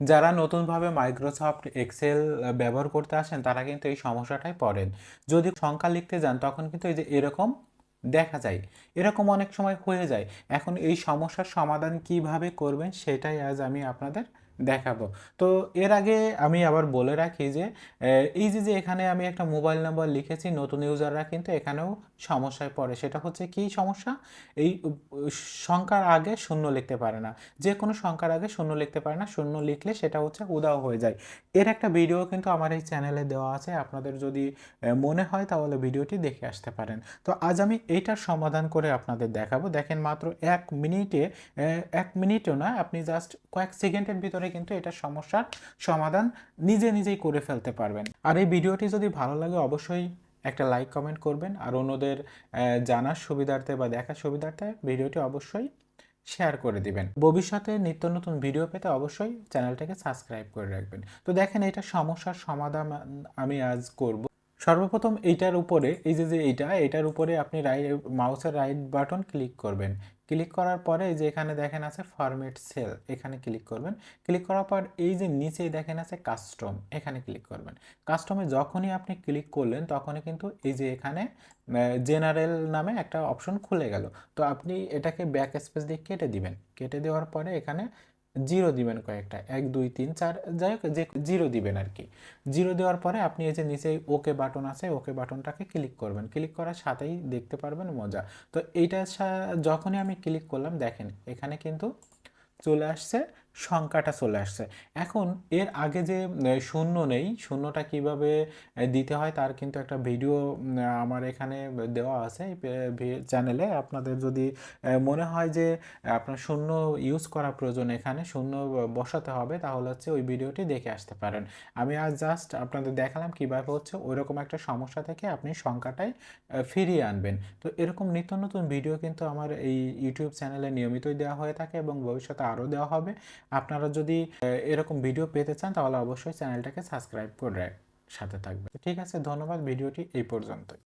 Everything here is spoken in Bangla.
যারা নতুনভাবে মাইক্রোসফট এক্সেল ব্যবহার করতে আসেন, তারা কিন্তু এই সমস্যাটাই পড়েন। যদি সংখ্যা লিখতে যান, তখন কিন্তু এই যে এরকম দেখা যায়। এরকম অনেক সময় হয়ে যায়। এখন এই সমস্যার সমাধান কীভাবে করবেন, সেটাই আজ আমি আপনাদের দেখাবো। তো এর আগে আমি আবার বলে রাখি যে এই যে যে এখানে আমি একটা মোবাইল নাম্বার লিখেছি নতুন ইউজাররা কিন্তু এখানেও সমস্যায় পড়ে। সেটা হচ্ছে কি সমস্যা? এই সংখ্যার আগে শূন্য লিখতে পারে না। যে কোনো সংখ্যার আগে শূন্য লিখতে পারে না। শূন্য লিখলে সেটা হচ্ছে উদাও হয়ে যায়। এর একটা ভিডিও কিন্তু আমার এই চ্যানেলে দেওয়া আছে। আপনাদের যদি মনে হয় তাহলে ভিডিওটি দেখে আসতে পারেন। তো আজ আমি এইটার সমাধান করে আপনাদের দেখাবো। দেখেন মাত্র এক মিনিটে এক মিনিটও না, আপনি জাস্ট কয়েক সেকেন্ডের ভিতরে কিন্তু এটার সমস্যার সমাধান নিজে নিজেই করে ফেলতে পারবেন। আর এই ভিডিওটি যদি ভালো লাগে, অবশ্যই একটা লাইক কমেন্ট করবেন আর অন্যদের জানার সুবিধার্থে বা দেখার সুবিধার্থে ভিডিওটি অবশ্যই শেয়ার করে দিবেন। ভবিষ্যতে নিত্য নতুন ভিডিও পেতে অবশ্যই চ্যানেলটাকে সাবস্ক্রাইব করে রাখবেন। তো দেখেন, এটা সমস্যার সমাধান আমি আজ করব। সর্বপ্রথম এইটার উপরে, এই যে যে এইটা, এটার উপরে আপনি রাইট মাউসের রাইট বাটন ক্লিক করবেন। ক্লিক করার পরে এই যে এখানে দেখেন আছে ফরম্যাট সেল এখানে ক্লিক করবেন। ক্লিক করার পর এই যে নিচে দেখেন আছে কাস্টম এখানে ক্লিক করবেন। কাস্টমে যখনই আপনি ক্লিক করলেন, তখনই কিন্তু এই যে এখানে জেনারেল নামে একটা অপশন খুলে গেল। তো আপনি এটাকে ব্যাক স্পেস দিয়ে কেটে দিবেন। কেটে দেওয়ার পরে এখানে জিরো দিবেন কয়েকটা, এক, দুই, তিন, চার, যাই হোক, যে জিরো দিবেন আর কি। জিরো দেওয়ার পরে আপনি এই যে নিচে ওকে বাটন আছে ওকে বাটনটাকে ক্লিক করবেন। ক্লিক করার সাথেই দেখতে পারবেন মজা। তো এইটা যখনই আমি ক্লিক করলাম, দেখেন এখানে কিন্তু চলে আসছে। সংখ্যাটা চলে আসছে। এখন এর আগে যে শূন্য নেই, শূন্যটা কীভাবে দিতে হয় তার কিন্তু একটা ভিডিও আমার এখানে দেওয়া আছে চ্যানেলে। আপনাদের যদি মনে হয় যে আপনার শূন্য ইউজ করা প্রয়োজন এখানে, শূন্য বসাতে হবে, তাহলে হচ্ছে ওই ভিডিওটি দেখে আসতে পারেন। আমি আজ জাস্ট আপনাদের দেখালাম কীভাবে হচ্ছে ওইরকম একটা সমস্যা থেকে আপনি সংখ্যাটাই ফিরিয়ে আনবেন। তো এরকম নিত্য নতুন ভিডিও কিন্তু আমার এই ইউটিউব চ্যানেলে নিয়মিতই দেওয়া হয়ে থাকে এবং ভবিষ্যতে আরও দেওয়া হবে। আপনারা যদি এরকম ভিডিও পেতে চান, তাহলে অবশ্যই চ্যানেলটাকে সাবস্ক্রাইব করে সাথে থাকবে ঠিক আছে, ধন্যবাদ ভিডিওটি এই পর্যন্তই।